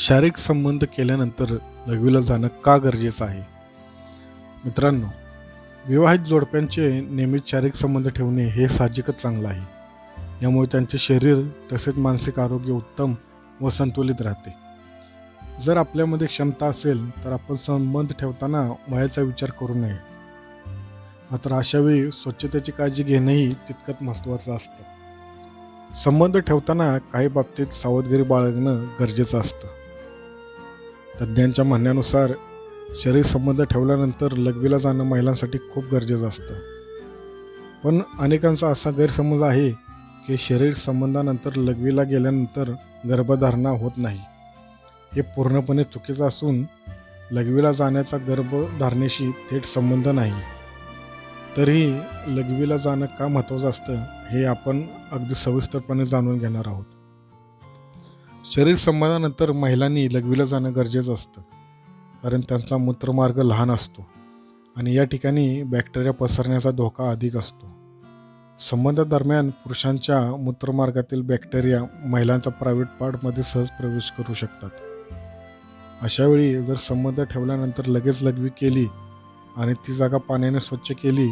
शारीरिक संबंध केल्यानंतर लघवीला जाणं का गरजेचं आहे? मित्रांनो विवाहित जोडप्यांचे नियमित शारीरिक संबंध ठेवणे हे साहजिकच चांगलं आहे. यामुळे त्यांचे शरीर तसेच मानसिक आरोग्य उत्तम व संतुलित राहते. जर आपल्यामध्ये क्षमता असेल तर आपण संबंध ठेवताना वयाचा विचार करू नये. मात्र अशावेळी स्वच्छतेची काळजी घेणंही तितकंच महत्त्वाचं असतं. संबंध ठेवताना काही बाबतीत सावधगिरी बाळगणं गरजेचं असतं. तज्ज्ञांच्या म्हणण्यानुसार शरीर संबंध ठेवल्यानंतर लघवीला जाणं महिलांसाठी खूप गरजेचं असतं. पण अनेकांचा असा गैरसमज आहे की शरीर संबंधानंतर लघवीला गेल्यानंतर गर्भधारणा होत नाही. हे पूर्णपणे चुकीचं असून लघवीला जाण्याचा गर्भधारणेशी थेट संबंध नाही. तरीही लघवीला जाणं का महत्त्वाचं असतं हे आपण अगदी सविस्तरपणे जाणून घेणार आहोत. शरीर संबंधानंतर महिलांनी लघवीला जाणं गरजेचं असतं. कारण त्यांचा मूत्रमार्ग लहान असतो. आणि या ठिकाणी बॅक्टेरिया पसरण्याचा धोका अधिक असतो. संबंधादरम्यान पुरुषांच्या मूत्रमार्गातील बॅक्टेरिया महिलांचा प्रायव्हेट पार्टमध्ये सहज प्रवेश करू शकतात. अशावेळी जर संबंध ठेवल्यानंतर लगेच लघवी केली आणि ती जागा पाण्याने स्वच्छ केली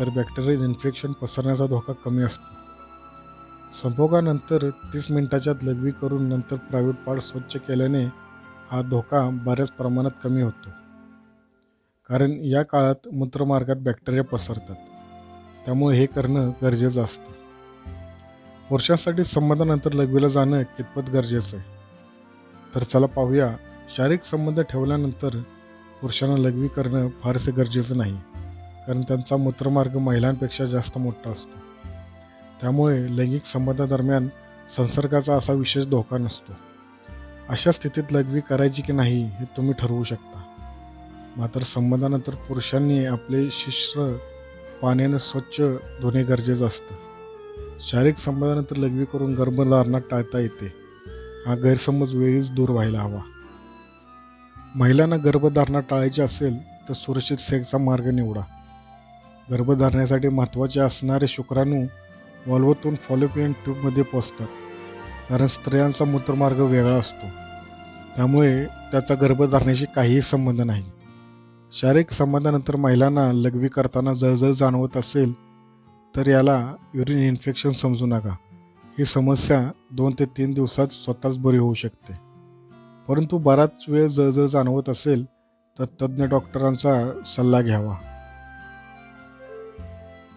तर बॅक्टेरियल इन्फेक्शन पसरण्याचा धोका कमी असतो. संभोगानंतर तीस मिनिटाच्यात लघवी करून नंतर प्रायव्हेट पार्ट स्वच्छ केल्याने हा धोका बऱ्याच प्रमाणात कमी होतो. कारण या काळात मूत्रमार्गात बॅक्टेरिया पसरतात. त्यामुळे हे करणं गरजेचं असतं. पुरुषांसाठी संबंधानंतर लघवीला जाणं कितपत गरजेचं आहे? तर चला पाहूया. शारीरिक संबंध ठेवल्यानंतर पुरुषांना लघवी करणं फारसे गरजेचं नाही. कारण त्यांचा मूत्रमार्ग महिलांपेक्षा जास्त मोठा असतो. त्यामुळे लैंगिक संबंधादरम्यान संसर्गाचा असा विशेष धोका नसतो. अशा स्थितीत लघवी करायची की नाही हे तुम्ही ठरवू शकता. मात्र संबंधानंतर पुरुषांनी आपले शिश्र पाण्याने स्वच्छ धुणे गरजेचं असतं. शारीरिक संबंधानंतर लघवी करून गर्भधारणा टाळता येते. हा गैरसमज वेळीच दूर व्हायला हवा. महिलांना गर्भधारणा टाळायची असेल तर सुरक्षित सेक्सचा मार्ग निवडा. गर्भधारणेसाठी महत्त्वाचे असणारे शुक्राणू वॉल्वोतून फॉलोपियन ट्यूबमध्ये पोचतात. कारण स्त्रियांचा मूत्रमार्ग वेगळा असतो. त्यामुळे त्याचा गर्भधारणेशी काहीही संबंध नाही. शारीरिक संबंधानंतर महिलांना लघवी करताना जळजळ जाणवत असेल तर याला युरिन इन्फेक्शन समजू नका. ही समस्या दोन ते तीन दिवसात स्वतःच बरी होऊ शकते. परंतु बराच वेळ जळजळ जाणवत असेल तर तज्ज्ञ डॉक्टरांचा सल्ला घ्यावा.